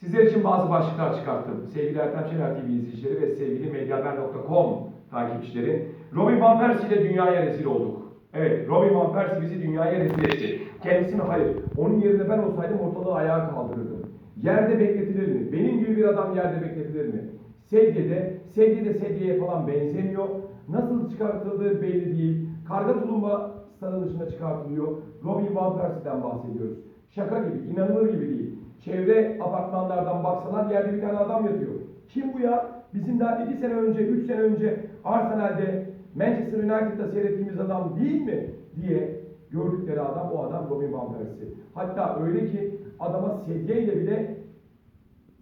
Sizler için bazı başlıklar çıkarttım. Sevgili Ertem Şener TV izleyicileri ve sevgili medyahaber.com takipçileri. Robin Van Persie ile dünyaya rezil olduk. Evet, Robin Van Persie bizi dünyaya rezil etti. Kendisini hayır. Onun yerine ben olsaydım ortalığı ayağa kaldırırdım. Yerde bekletilir mi? Benim gibi bir adam yerde bekletilir mi? Sedyede, sedyede sedyeye falan benzemiyor. Nasıl çıkartıldığı belli değil. Karga tulumba stadın dışına çıkartılıyor. Robin Van Persie'den bahsediyoruz. Şaka gibi, inanılır gibi değil. Çevre apartmanlardan baksalar yerde bir tane adam yatıyor. Kim bu ya? Bizim daha iki sene önce, üç sene önce Arsenal'de, Manchester United'da seyrettiğimiz adam değil mi? diye gördükleri adam o adam Robin Van Persie. Hatta öyle ki adama sedyeyle bile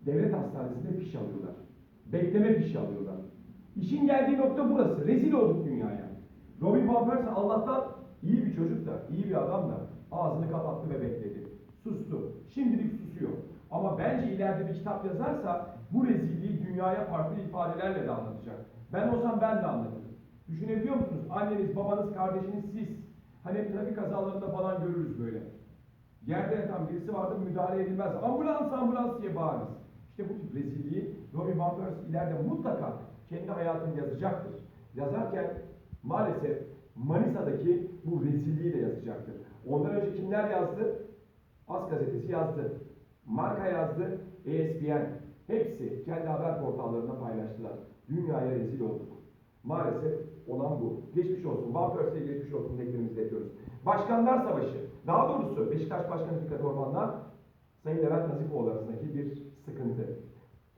devlet hastanesinde fiş alıyorlar. Bekleme fişi alıyorlar. İşin geldiği nokta burası. Rezil olduk dünyaya. Robin Van Persie Allah'tan iyi bir çocuk da, iyi bir adam da ağzını kapattı ve bekledi. Sustu. Şimdilik susuyor. Ama bence ileride bir kitap yazarsa bu rezilliği dünyaya farklı ifadelerle de anlatacak. Ben olsam ben de anlatırım. Düşünebiliyor musunuz? Anneniz, babanız, kardeşiniz siz. Hani trafik kazalarında falan görürüz böyle. Yerde yatan birisi vardır müdahale edilmez. Ambulans ambulans diye bağırırız. İşte bu tip rezilliği Robin Van ileride mutlaka kendi hayatını yazacaktır. Yazarken maalesef Manisa'daki bu rezilliği de yazacaktır. Ondan önce kimler yazdı? As gazetesi yazdı. Marka yazdı. ESPN. Hepsi kendi haber portallarında paylaştılar. Dünyaya rezil olduk. Maalesef olan bu. Geçmiş olsun. Van Persie'ye geçmiş olsun dileklerimizi yapıyoruz. Başkanlar Savaşı. Daha doğrusu Beşiktaş Başkanı Fikret Orman'la Sayın Levent Nazifoğlu arasındaki bir sıkıntı.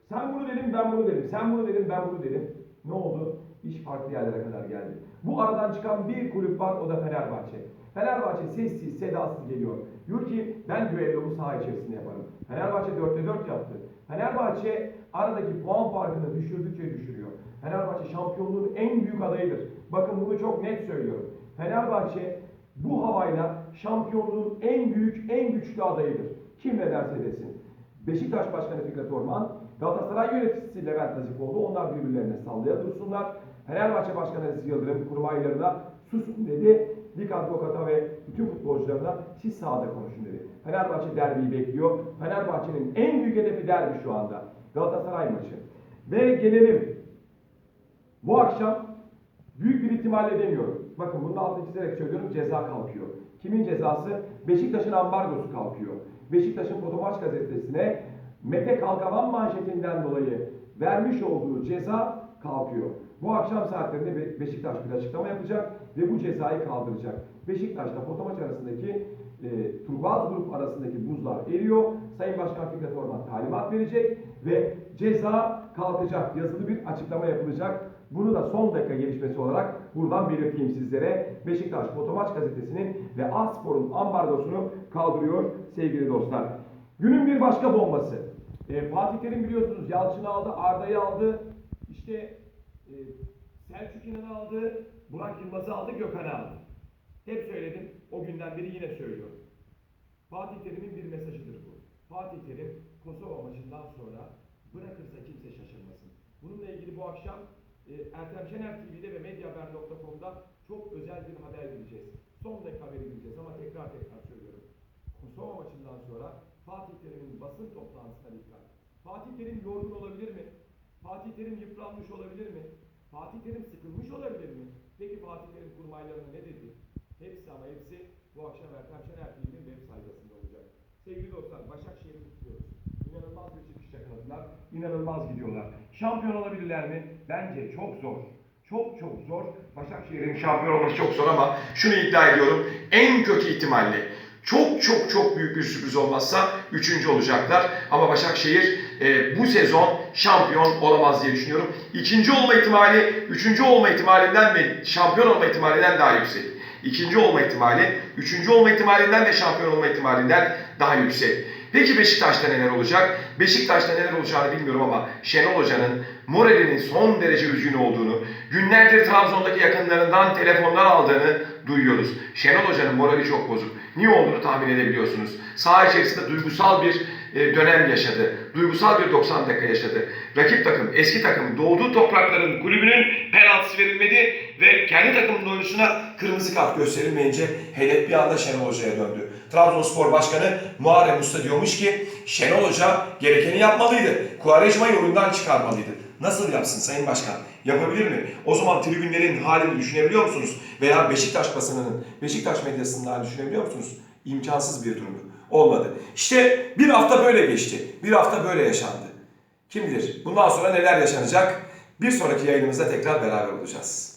Sen bunu dedin, ben bunu dedim. Sen bunu dedin, ben bunu dedim. Ne oldu? İş farklı yerlere kadar geldi. Bu aradan çıkan bir kulüp var, o da Fenerbahçe. Fenerbahçe sessiz, sedasız geliyor. Diyor ki ben düellomu saha içerisinde yaparım. Fenerbahçe 4'te 4 yaptı. Fenerbahçe aradaki puan farkını düşürdükçe düşürüyor. Fenerbahçe şampiyonluğun en büyük adayıdır. Bakın bunu çok net söylüyorum. Fenerbahçe bu havayla şampiyonluğun en büyük, en güçlü adayıdır. Kim ne derse desin. Beşiktaş Başkanı Fikret Orman, Galatasaray yöneticisi Levent Nazifoğlu onlar birbirlerine sallaya dursunlar. Fenerbahçe Başkanı Aziz Yıldırım kurmaylarına susun dedi. Lig advokata ve bütün futbolcularına siz sahada konuşun dedi. Fenerbahçe derbiyi bekliyor. Fenerbahçe'nin en büyük hedefi derbi şu anda. Galatasaray maçı. Ve gelelim. Bu akşam büyük bir ihtimalle demiyorum. Bakın bunun altını çizerek söylüyorum ceza kalkıyor. Kimin cezası? Beşiktaş'ın ambargosu kalkıyor. Beşiktaş'ın Fotomaç gazetesine Mete Kalkavan manşetinden dolayı vermiş olduğu ceza kalkıyor. Bu akşam saatlerinde Be- Beşiktaş bir açıklama yapacak ve bu cezayı kaldıracak. Beşiktaş'la Fotomaç arasındaki e, Turbaz Grup arasındaki buzlar eriyor. Sayın Başkan Fikret Orman talimat verecek ve ceza kalkacak. Yazılı bir açıklama yapılacak. Bunu da son dakika gelişmesi olarak buradan belirteyim sizlere. Beşiktaş Fotomaç gazetesinin ve Aspor'un ambargosunu kaldırıyor sevgili dostlar. Günün bir başka bombası. E, Fatih Terim biliyorsunuz Yalçın'ı aldı, Arda'yı aldı. İşte e, Selçuk İnan'ı aldı, Burak Yılmaz'ı aldı, Gökhan'ı aldı. Hep söyledim, o günden beri yine söylüyorum. Fatih Terim'in bir mesajıdır bu. Fatih Terim Kosova maçından sonra bırakırsa kimse şaşırmasın. Bununla ilgili bu akşam e, Ertem Şener TV'de ve medyahaber.com'da çok özel bir haber vereceğiz. Son dakika haberi vereceğiz ama tekrar tekrar söylüyorum. Kosova maçından sonra Fatih Terim'in basın toplantısına dikkat. Fatih Terim yorgun olabilir mi? Fatih Terim yıpranmış olabilir mi? Fatih Terim sıkılmış olabilir mi? Peki Fatih Terim kurmaylarına ne dedi? Hepsi ama hepsi bu akşam Ertem Şener TV'nin web sayfasında olacak. Sevgili dostlar, Başakşehir'i kutluyoruz. İnanılmaz bir çıkış yakaladılar. İnanılmaz gidiyorlar. Şampiyon olabilirler mi? Bence çok zor. Çok çok zor. Başakşehir'in şampiyon olması çok zor ama şunu iddia ediyorum. En kötü ihtimalle çok çok çok büyük bir sürpriz olmazsa üçüncü olacaklar. Ama Başakşehir e, bu sezon şampiyon olamaz diye düşünüyorum. İkinci olma ihtimali, üçüncü olma ihtimalinden ve şampiyon olma ihtimalinden daha yüksek. İkinci olma ihtimali, üçüncü olma ihtimalinden ve şampiyon olma ihtimalinden daha yüksek. Peki Beşiktaş'ta neler olacak? Beşiktaş'ta neler olacağını bilmiyorum ama Şenol Hoca'nın moralinin son derece üzgün olduğunu, günlerdir Trabzon'daki yakınlarından telefonlar aldığını duyuyoruz. Şenol Hoca'nın morali çok bozuk. Niye olduğunu tahmin edebiliyorsunuz. Saha içerisinde duygusal bir e, dönem yaşadı. Duygusal bir 90 dakika yaşadı. Rakip takım, eski takım, doğduğu toprakların kulübünün penaltısı verilmedi ve kendi takımının oyuncusuna kırmızı kart gösterilmeyince hedef bir anda Şenol Hoca'ya döndü. Trabzonspor Başkanı Muharrem Usta diyormuş ki Şenol Hoca gerekeni yapmalıydı. Kuvarejma'yı oyundan çıkarmalıydı. Nasıl yapsın Sayın Başkan? Yapabilir mi? O zaman tribünlerin halini düşünebiliyor musunuz? Veya Beşiktaş basınının, Beşiktaş medyasının halini düşünebiliyor musunuz? İmkansız bir durumdu. Olmadı. İşte bir hafta böyle geçti. Bir hafta böyle yaşandı. Kim bilir bundan sonra neler yaşanacak? Bir sonraki yayınımızda tekrar beraber olacağız.